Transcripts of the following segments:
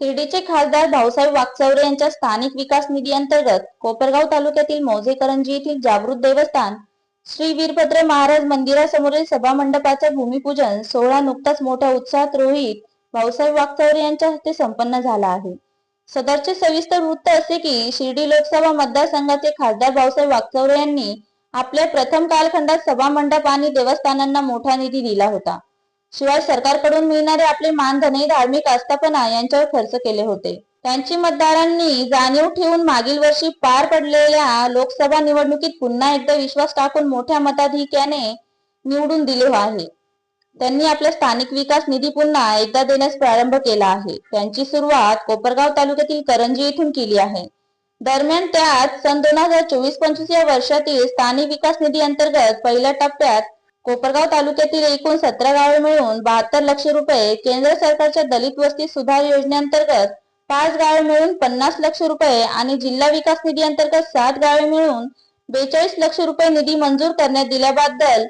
शिर्डीचे खासदार भाऊसाहेब वाकचौरे यांच्या स्थानिक विकास निधी अंतर्गत कोपरगाव तालुक्यातील मौजे करंजी येथील जागृत देवस्थान श्री वीरभद्र महाराज मंदिरासमोरील सभा मंडपाचा भूमिपूजन सोहळा नुकताच मोठ्या उत्साहात रोहित भाऊसाहेब वाकचौरे यांच्या हस्ते संपन्न झाला आहे. सदरचे सविस्तर वृत्त असे की शिर्डी लोकसभा मतदारसंघाचे खासदार भाऊसाहेब वाकचौरे यांनी आपल्या प्रथम कालखंडात सभा मंडप आणि देवस्थानांना मोठा निधी दिला होता. शिवाय सरकारकडून मिळणारे आपले मानधनही धार्मिक आस्थापना यांच्यावर खर्च केले होते. त्यांची मतदारांनी जाणीव ठेवून मागील वर्षी पार पडलेल्या लोकसभा निवडणुकीत पुन्हा एकदा विश्वास टाकून मोठ्या मताधिक्याने निवडून दिले आहे. त्यांनी आपला स्थानिक विकास निधी पुन्हा एकदा देण्यास प्रारंभ केला आहे. त्यांची सुरुवात कोपरगाव तालुक्यातील करंजी येथून केली आहे. दरम्यान त्यात सन दोन हजार चोवीस पंचवीस या वर्षातील स्थानिक विकास निधी अंतर्गत पहिल्या टप्प्यात कोपरगाव तालुक्यातील एकूण सतरा गावे मिळून बहात्तर लक्ष रुपये केंद्र सरकारच्या दलित वस्ती सुधार योजनेअंतर्गत पाच गावे मिळून पन्नास लक्ष रुपये आणि जिल्हा विकास निधी अंतर्गत सात गावे मिळून बेचाळीस लक्ष रुपये निधी मंजूर करण्यात दिल्याबद्दल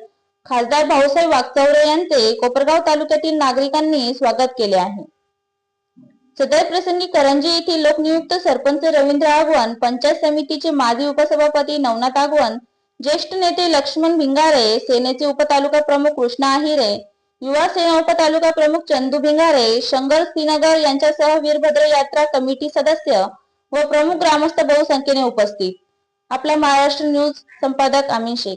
खासदार भाऊसाहेब वागचौरे यांचे कोपरगाव तालुक्यातील नागरिकांनी स्वागत केले आहे. सदर प्रसंगी करंजी येथील लोकनियुक्त सरपंच रवींद्र आगवण पंचायत समितीचे माजी उपसभापती नवनाथ आगवण ज्येष्ठ नेते लक्ष्मण भिंगारे सेनेचे उपतालुका प्रमुख कृष्णा आहिरे युवा सेना उपतालुका प्रमुख चंदू भिंगारे शंकर श्रीनगर यांच्यासह वीरभद्र यात्रा कमिटी सदस्य व प्रमुख ग्रामस्थ बहुसंख्येने उपस्थित. आपला महाराष्ट्र न्यूज संपादक अमीन शेख.